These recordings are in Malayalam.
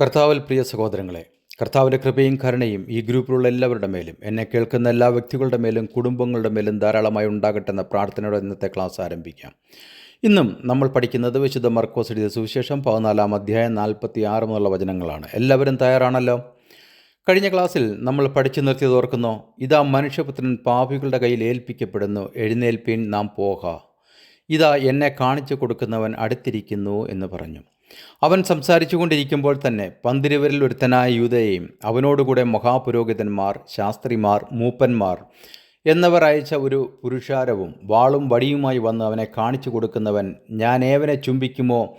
കർത്താവിൽ പ്രിയ സഹോദരങ്ങളെ കർത്താവിന്റെ കൃപയും കരുണയും ഈ ഗ്രൂപ്പിലുള്ള എല്ലാവരുടെ മേലും എന്നെ കേൾക്കുന്ന എല്ലാ വ്യക്തികളുടെ മേലും കുടുംബങ്ങളുടെ മേലും ധാരാളമായി ഉണ്ടാകട്ടെ എന്ന പ്രാർത്ഥനയോടെ ഇന്നത്തെ ക്ലാസ് ആരംഭിക്കാം. ഇന്നും നമ്മൾ പഠിക്കുന്നത് വിശുദ്ധ മർക്കോസ് എഴുതിയ സുവിശേഷം പതിനാലാം അധ്യായം നാൽപ്പത്തി ആറ് മുതലുള്ള വചനങ്ങളാണ്. എല്ലാവരും തയ്യാറാണല്ലോ? കഴിഞ്ഞ ക്ലാസ്സിൽ നമ്മൾ പഠിച്ചു നിർത്തിയത് ഓർക്കുന്നോ? ഇതാ മനുഷ്യപുത്രൻ പാപികളുടെ കയ്യിൽ ഏൽപ്പിക്കപ്പെടുന്നു എഴുന്നേൽപ്പീൻ നാം പോക. ഇതാ എന്നെ കാണിച്ചു കൊടുക്കുന്നവൻ അടുത്തിരിക്കുന്നു എന്ന് പറഞ്ഞു. അവൻ സംസാരിച്ചു കൊണ്ടിരിക്കുമ്പോൾ തന്നെ പന്തിരുവരിൽ ഒരുത്തനായ യൂതയെയും അവനോടുകൂടെ മഹാപുരോഹിതന്മാർ ശാസ്ത്രിമാർ മൂപ്പന്മാർ എന്നവർ അയച്ച ഒരു പുരുഷാരവും വാളും വടിയുമായി വന്ന് അവനെ കാണിച്ചു കൊടുക്കുന്നവൻ ഞാൻ ഏവനെ ചുംബിക്കുമോ?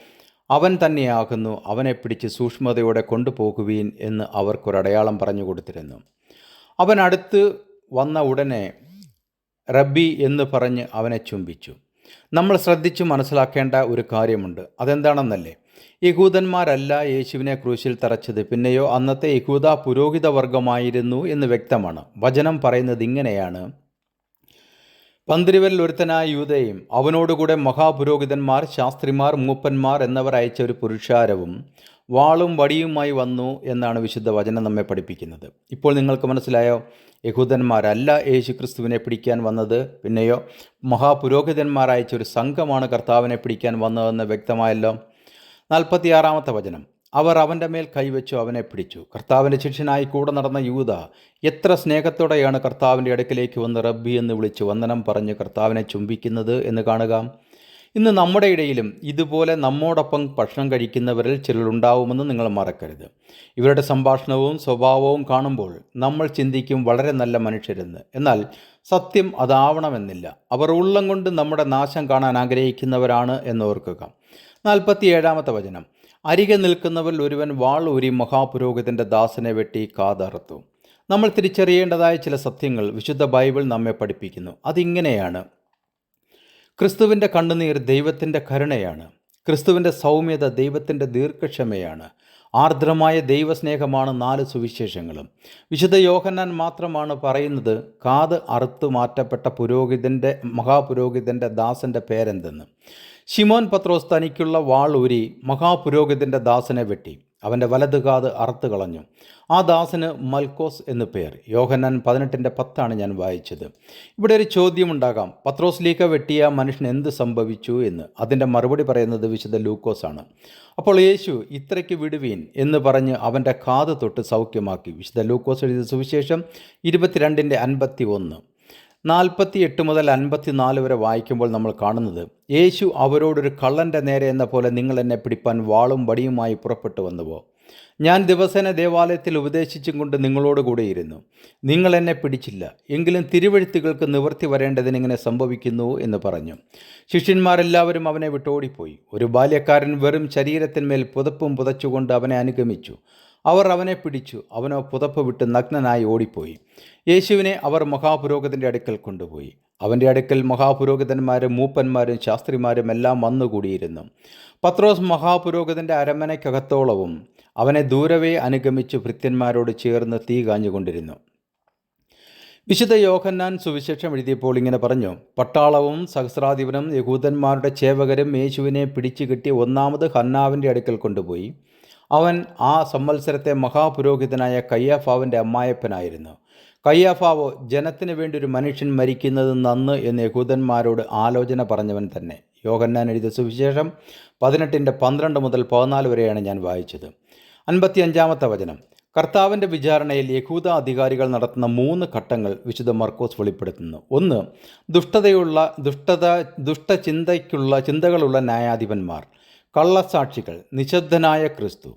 അവൻ തന്നെയാകുന്നു അവനെ പിടിച്ച് സൂക്ഷ്മതയോടെ കൊണ്ടുപോകുവീൻ എന്ന് അവർക്കൊരടയാളം പറഞ്ഞു കൊടുത്തിരുന്നു. അവൻ അടുത്ത് വന്ന ഉടനെ റബ്ബി എന്ന് പറഞ്ഞ് അവനെ ചുംബിച്ചു. നമ്മൾ ശ്രദ്ധിച്ചു മനസ്സിലാക്കേണ്ട ഒരു കാര്യമുണ്ട്. അതെന്താണെന്നല്ലേ? യഹൂദന്മാരല്ല യേശുവിനെ ക്രൂശിൽ തറച്ചത്. പിന്നെയോ അന്നത്തെ യഹൂദ പുരോഹിത വർഗമായിരുന്നു എന്ന് വ്യക്തമാണ്. വചനം പറയുന്നത് ഇങ്ങനെയാണ്. പന്തിരുവരിൽ ഒരുത്തനായ യൂതയും അവനോടുകൂടെ മഹാപുരോഹിതന്മാർ ശാസ്ത്രിമാർ മൂപ്പന്മാർ എന്നിവർ അയച്ച ഒരു പുരുഷാരവും വാളും വടിയുമായി വന്നു എന്നാണ് വിശുദ്ധ വചനം നമ്മെ പഠിപ്പിക്കുന്നത്. ഇപ്പോൾ നിങ്ങൾക്ക് മനസ്സിലായോ? യഹൂദന്മാരല്ല യേശു ക്രിസ്തുവിനെ പിടിക്കാൻ വന്നത്. പിന്നെയോ മഹാപുരോഹിതന്മാർ അയച്ച ഒരു സംഘമാണ് കർത്താവിനെ പിടിക്കാൻ വന്നതെന്ന് വ്യക്തമായല്ലോ. നാൽപ്പത്തിയാറാമത്തെ വചനം. അവർ അവന്റെ മേൽ കൈവച്ചു അവനെ പിടിച്ചു. കർത്താവിന്റെ ശിഷ്യനായി കൂടെ നടന്ന യൂത എത്ര സ്നേഹത്തോടെയാണ് കർത്താവിന്റെ അടുക്കിലേക്ക് വന്ന് റബ്ബി എന്ന് വിളിച്ച് വന്ദനം പറഞ്ഞ് കർത്താവിനെ ചുംബിക്കുന്നത് എന്ന് കാണുക. ഇന്ന് നമ്മുടെ ഇടയിലും ഇതുപോലെ നമ്മോടൊപ്പം ഭക്ഷണം കഴിക്കുന്നവരിൽ ചിലരുണ്ടാവുമെന്ന് നിങ്ങൾ മറക്കരുത്. ഇവരുടെ സംഭാഷണവും സ്വഭാവവും കാണുമ്പോൾ നമ്മൾ ചിന്തിക്കും വളരെ നല്ല മനുഷ്യരെന്ന്. എന്നാൽ സത്യം അതാവണമെന്നില്ല. അവർ ഉള്ളം കൊണ്ട് നമ്മുടെ നാശം കാണാൻ ആഗ്രഹിക്കുന്നവരാണ് എന്നോർക്കുക നാൽപ്പത്തി ഏഴാമത്തെ വചനം. അരികെ നിൽക്കുന്നവരിൽ ഒരുവൻ വാൾ ഊരി മഹാപുരോഹിതന്റെ ദാസനെ വെട്ടി കാതറുത്തു. നമ്മൾ തിരിച്ചറിയേണ്ടതായ ചില സത്യങ്ങൾ വിശുദ്ധ ബൈബിൾ നമ്മെ പഠിപ്പിക്കുന്നു. അതിങ്ങനെയാണ്. ക്രിസ്തുവിന്റെ കണ്ണുനീർ ദൈവത്തിന്റെ കരുണയാണ്. ക്രിസ്തുവിന്റെ സൗമ്യത ദൈവത്തിന്റെ ദീർഘക്ഷമയാണ്. ആർദ്രമായ ദൈവസ്നേഹമാണ് നാല് സുവിശേഷങ്ങളും. വിശുദ്ധ യോഹന്നാൻ മാത്രമാണ് പറയുന്നത് കാത് അറുത്തു മാറ്റപ്പെട്ട പുരോഹിതന്റെ മഹാപുരോഹിതന്റെ ദാസന്റെ പേരെന്തെന്ന്. ശിമോൻ പത്രോസ് തനിക്കുള്ള വാൾ ഊരി മഹാപുരോഹിതന്റെ ദാസനെ വെട്ടി. അവന്റെ വലതുകാത് അറുത്തു കളഞ്ഞു. ആ ദാസന് മൽക്കോസ് എന്ന് പേർ. യോഹന്നാൻ പതിനെട്ടിന്റെ പത്താണ് ഞാൻ വായിച്ചത്. ഇവിടെ ഒരു ചോദ്യമുണ്ടാകാം. പത്രോസ് ലീക്ക വെട്ടിയ മനുഷ്യന് എന്ത് സംഭവിച്ചു എന്ന്. അതിന്റെ മറുപടി പറയുന്നത് വിശുദ്ധ ലൂക്കോസാണ്. അപ്പോൾ യേശു ഇത്രയ്ക്ക് വിടുവീൻ എന്ന് പറഞ്ഞ് അവന്റെ കാത് തൊട്ട് സൗഖ്യമാക്കി. വിശുദ്ധ ലൂക്കോസ് എഴുതിയ സുവിശേഷം ഇരുപത്തിരണ്ടിന്റെ അൻപത്തി ഒന്ന് നാൽപ്പത്തി എട്ട് മുതൽ അൻപത്തിനാല് വരെ വായിക്കുമ്പോൾ നമ്മൾ കാണുന്നത് യേശു അവരോടൊരു കള്ളന്റെ നേരെ എന്ന പോലെ നിങ്ങൾ എന്നെ പിടിപ്പാൻ വാളും വടിയുമായി പുറപ്പെട്ടു വന്നുവോ? ഞാൻ ദിവസേന ദേവാലയത്തിൽ ഉപദേശിച്ചും കൊണ്ട് നിങ്ങളോട് കൂടെയിരുന്നു നിങ്ങൾ എന്നെ പിടിച്ചില്ല. എങ്കിലും തിരുവഴുത്തുകൾക്ക് നിവർത്തി വരേണ്ടതിന് ഇങ്ങനെ സംഭവിക്കുന്നു എന്ന് പറഞ്ഞു. ശിഷ്യന്മാരെല്ലാവരും അവനെ വിട്ടോടിപ്പോയി. ഒരു ബാല്യക്കാരൻ വെറും ശരീരത്തിന്മേൽ പുതപ്പും പുതച്ചുകൊണ്ട് അവനെ അനുഗമിച്ചു. അവർ അവനെ പിടിച്ചു. അവനോ പുതപ്പ് വിട്ട് നഗ്നനായി ഓടിപ്പോയി. യേശുവിനെ അവർ മഹാപുരോഹിതന്റെ അടുക്കൽ കൊണ്ടുപോയി. അവന്റെ അടുക്കൽ മഹാപുരോഹിതന്മാരും മൂപ്പന്മാരും ശാസ്ത്രിമാരും എല്ലാം വന്നുകൂടിയിരുന്നു. പത്രോസ് മഹാപുരോഹിതന്റെ അരമനയ്ക്കകത്തോളവും അവനെ ദൂരവേ അനുഗമിച്ച് ഭൃത്യന്മാരോട് ചേർന്ന് തീ കാഞ്ഞുകൊണ്ടിരുന്നു. വിശുദ്ധ യോഹന്നാൻ സുവിശേഷം എഴുതിയപ്പോൾ ഇങ്ങനെ പറഞ്ഞു പട്ടാളവും സഹസ്രാധിപനും യഹൂദന്മാരുടെ ചേവകരും യേശുവിനെ പിടിച്ചു കിട്ടി ഒന്നാമത് ഹന്നാവിന്റെ അടുക്കൽ കൊണ്ടുപോയി. അവൻ ആ സംവത്സരത്തെ മഹാപുരോഹിതനായ കയ്യാഫാവിന്റെ അമ്മായപ്പനായിരുന്നു കയ്യാഫാവ് ജനത്തിന് വേണ്ടി ഒരു മനുഷ്യൻ മരിക്കുന്നത് നന്ന് എന്ന് യഹൂദന്മാരോട് ആലോചന പറഞ്ഞവൻ തന്നെ. യോഹന്നാൻ എഴുതിയ സുവിശേഷം പതിനെട്ടിന്റെ പന്ത്രണ്ട് മുതൽ പതിനാല് വരെയാണ് ഞാൻ വായിച്ചത്. അൻപത്തി അഞ്ചാമത്തെ വചനം. കർത്താവിന്റെ വിചാരണയിൽ യഹൂദ അധികാരികൾ നടത്തുന്ന മൂന്ന് ഘട്ടങ്ങൾ വിശുദ്ധ മർക്കോസ് വെളിപ്പെടുത്തുന്നു. ഒന്ന് ദുഷ്ടതയുള്ള ദുഷ്ടത ദുഷ്ടചിന്തയ്ക്കുള്ള ചിന്തകളുള്ള ന്യായാധിപന്മാർ. കള്ളസാക്ഷികൾ നിശബ്ദനായ ക്രിസ്തു.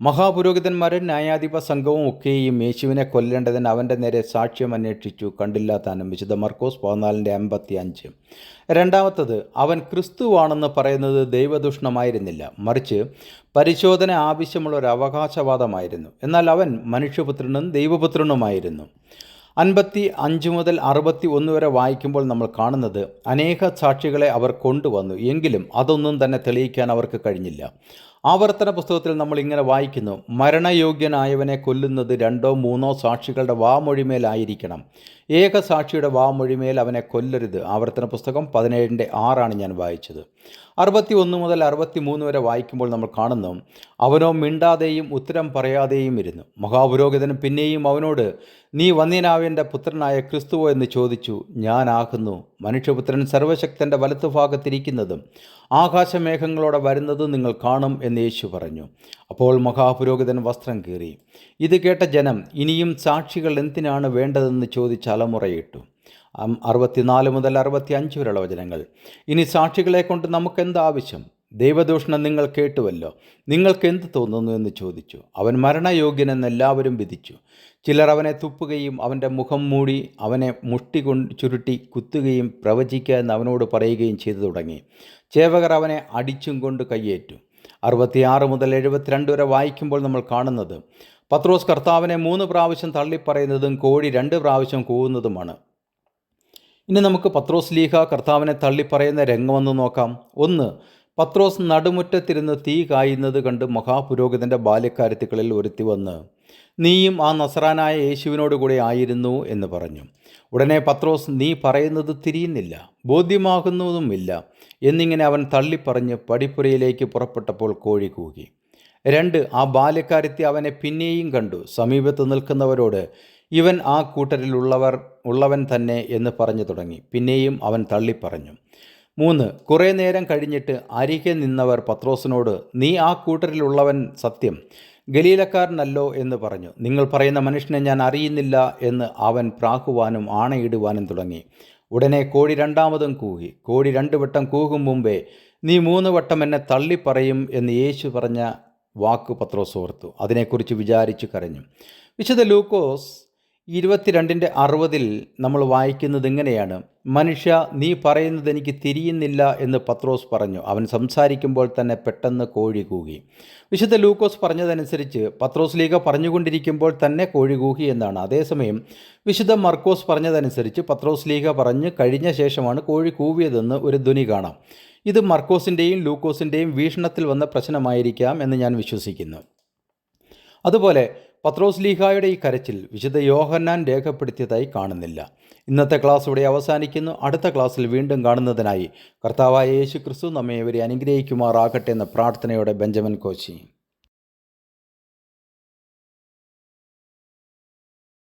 മഹാപുരോഹിതന്മാരും ന്യായാധിപ സംഘവും ഒക്കെയും യേശുവിനെ കൊല്ലേണ്ടതിന് അവന്റെ നേരെ സാക്ഷ്യം അന്വേഷിച്ചു. കണ്ടില്ല താനും. വിശുദ്ധ മർക്കോസ് പതിനാലിന്റെ അമ്പത്തി അഞ്ച് രണ്ടാമത്തത് അവൻ ക്രിസ്തുവാണെന്ന് പറയുന്നത് ദൈവദൂഷണമായിരുന്നില്ല. മറിച്ച് പരിശോധന ആവശ്യമുള്ള ഒരു അവകാശവാദമായിരുന്നു. എന്നാൽ അവൻ മനുഷ്യപുത്രനും ദൈവപുത്രനുമായിരുന്നു. അൻപത്തി അഞ്ച് മുതൽ അറുപത്തി ഒന്ന് വരെ വായിക്കുമ്പോൾ നമ്മൾ കാണുന്നത് അനേക സാക്ഷികളെ അവർ കൊണ്ടുവന്നു. എങ്കിലും അതൊന്നും തന്നെ തെളിയിക്കാൻ അവർക്ക് കഴിഞ്ഞില്ല. ആവർത്തന പുസ്തകത്തിൽ നമ്മൾ ഇങ്ങനെ വായിക്കുന്നു മരണയോഗ്യനായവനെ കൊല്ലുന്നത് രണ്ടോ മൂന്നോ സാക്ഷികളുടെ വാമൊഴിമേലായിരിക്കണം ഏക സാക്ഷിയുടെ വാമൊഴിമേൽ അവനെ കൊല്ലരുത്. ആവർത്തന പുസ്തകം പതിനേഴിന്റെ ആറാണ് ഞാൻ വായിച്ചത്. അറുപത്തി ഒന്ന് മുതൽ അറുപത്തി മൂന്ന് വരെ വായിക്കുമ്പോൾ നമ്മൾ കാണുന്നു അവനോ മിണ്ടാതെയും ഉത്തരം പറയാതെയും ഇരുന്നു. മഹാപുരോഹിതൻ പിന്നെയും അവനോട് നീ വന്യനാവിന്റെ പുത്രനായ ക്രിസ്തുവോ എന്ന് ചോദിച്ചു. ഞാനാകുന്നു. മനുഷ്യപുത്രൻ സർവശക്തന്റെ വലത്തുഭാഗത്തിരിക്കുന്നതും ആകാശമേഘങ്ങളോടെ വരുന്നതും നിങ്ങൾ കാണും എന്ന് യേശു പറഞ്ഞു. അപ്പോൾ മഹാപുരോഹിതൻ വസ്ത്രം കീറി. ഇത് കേട്ട ജനം ഇനിയും സാക്ഷികൾ എന്തിനാണ് വേണ്ടതെന്ന് ചോദിച്ച് അലമുറയിട്ടു? അറുപത്തിനാല് മുതൽ അറുപത്തി അഞ്ച് വരെയുള്ള വചനങ്ങൾ. ഇനി സാക്ഷികളെ കൊണ്ട് നമുക്കെന്ത് ആവശ്യം ദൈവദൂഷണം നിങ്ങൾ കേട്ടുവല്ലോ. നിങ്ങൾക്ക് എന്ത് തോന്നുന്നു എന്ന് ചോദിച്ചു. അവൻ മരണയോഗ്യനെന്ന് എല്ലാവരും വിധിച്ചു. ചിലർ അവനെ തുപ്പുകയും അവന്റെ മുഖം മൂടി അവനെ മുഷ്ടി കൊണ്ട് ചുരുട്ടി കുത്തുകയും പ്രവചിക്കുക എന്ന് അവനോട് പറയുകയും ചെയ്തു തുടങ്ങി. ചേവകർ അവനെ അടിച്ചും കൊണ്ട് കയ്യേറ്റു. അറുപത്തിയാറ് മുതൽ എഴുപത്തിരണ്ട് വരെ വായിക്കുമ്പോൾ നമ്മൾ കാണുന്നത് പത്രോസ് കർത്താവിനെ മൂന്ന് പ്രാവശ്യം തള്ളിപ്പറയുന്നതും കോഴി രണ്ട് പ്രാവശ്യം കൂവുന്നതുമാണ്. ഇനി നമുക്ക് പത്രോസ് ലീഹ കർത്താവിനെ തള്ളിപ്പറയുന്ന രംഗമൊന്ന് നോക്കാം. ഒന്ന് പത്രോസ് നടുമുറ്റത്തിരുന്ന് തീ കായുന്നത് കണ്ട് മഹാപുരോഹിതന്റെ ബാല്യക്കാരുത്തുക്കളിൽ ഒരുത്തി വന്ന് നീയും ആ നസറാനായ യേശുവിനോട് കൂടെ ആയിരുന്നു എന്ന് പറഞ്ഞു. ഉടനെ പത്രോസ് നീ പറയുന്നത് തിരിയുന്നില്ല ബോധ്യമാകുന്നതുമില്ല എന്നിങ്ങനെ അവൻ തള്ളിപ്പറഞ്ഞ് പടിപ്പുരയിലേക്ക് പുറപ്പെട്ടപ്പോൾ കോഴി കൂകി. രണ്ട് ആ ബാല്യക്കാരത്തി അവനെ പിന്നെയും കണ്ടു. സമീപത്ത് നിൽക്കുന്നവരോട് ഇവൻ ആ കൂട്ടരിലുള്ളവർ ഉള്ളവൻ തന്നെ എന്ന് പറഞ്ഞു തുടങ്ങി. പിന്നെയും അവൻ തള്ളിപ്പറഞ്ഞു. മൂന്ന് കുറേ നേരം കഴിഞ്ഞിട്ട് അരികെ നിന്നവർ പത്രോസിനോട് നീ ആ കൂട്ടരിലുള്ളവൻ സത്യം. ഗലീലക്കാരനല്ലോ എന്ന് പറഞ്ഞു. നിങ്ങൾ പറയുന്ന മനുഷ്യനെ ഞാൻ അറിയുന്നില്ല എന്ന് അവൻ പ്രാക്കുവാനും ആണയിടുവാനും തുടങ്ങി. ഉടനെ കോഴി രണ്ടാമതും കൂകി. കോഴി രണ്ട് വട്ടം കൂകും മുമ്പേ നീ മൂന്ന് വട്ടം എന്നെ തള്ളിപ്പറയും എന്ന് യേശു പറഞ്ഞ വാക്ക് പത്രോസ് ഓർത്തു. അതിനെക്കുറിച്ച് വിചാരിച്ചു കരഞ്ഞു. വിശുദ്ധ ലൂക്കോസ് ഇരുപത്തിരണ്ടിന്റെ അറുപതിൽ നമ്മൾ വായിക്കുന്നത് ഇങ്ങനെയാണ്. മനുഷ്യ നീ പറയുന്നത് എനിക്ക് തിരിയുന്നില്ല എന്ന് പത്രോസ് പറഞ്ഞു. അവൻ സംസാരിക്കുമ്പോൾ തന്നെ പെട്ടെന്ന് കോഴി കൂകി. വിശുദ്ധ ലൂക്കോസ് പറഞ്ഞതനുസരിച്ച് പത്രോസ് ലീഗ പറഞ്ഞുകൊണ്ടിരിക്കുമ്പോൾ തന്നെ കോഴി കൂകി എന്നാണ്. അതേസമയം വിശുദ്ധ മർക്കോസ് പറഞ്ഞതനുസരിച്ച് പത്രോസ് ലീഗ പറഞ്ഞ് കഴിഞ്ഞ ശേഷമാണ് കോഴി കൂവിയതെന്ന് ഒരു ധ്വനി കാണാം. ഇത് മർക്കോസിന്റെയും ലൂക്കോസിന്റെയും വീക്ഷണത്തിൽ വന്ന പ്രശ്നമായിരിക്കാം എന്ന് ഞാൻ വിശ്വസിക്കുന്നു. അതുപോലെ പത്രോസ് ലീഹായുടെ ഈ കരച്ചിൽ വിശുദ്ധ യോഹന്നാൻ രേഖപ്പെടുത്തിയതായി കാണുന്നില്ല. ഇന്നത്തെ ക്ലാസ് ഇവിടെ അവസാനിക്കുന്നു. അടുത്ത ക്ലാസ്സിൽ വീണ്ടും കാണുന്നതിനായി കർത്താവായ യേശു ക്രിസ്തു നമ്മെ ഇവരെ അനുഗ്രഹിക്കുമാറാകട്ടെ എന്ന പ്രാർത്ഥനയോടെ ബെഞ്ചമിൻ കോച്ചി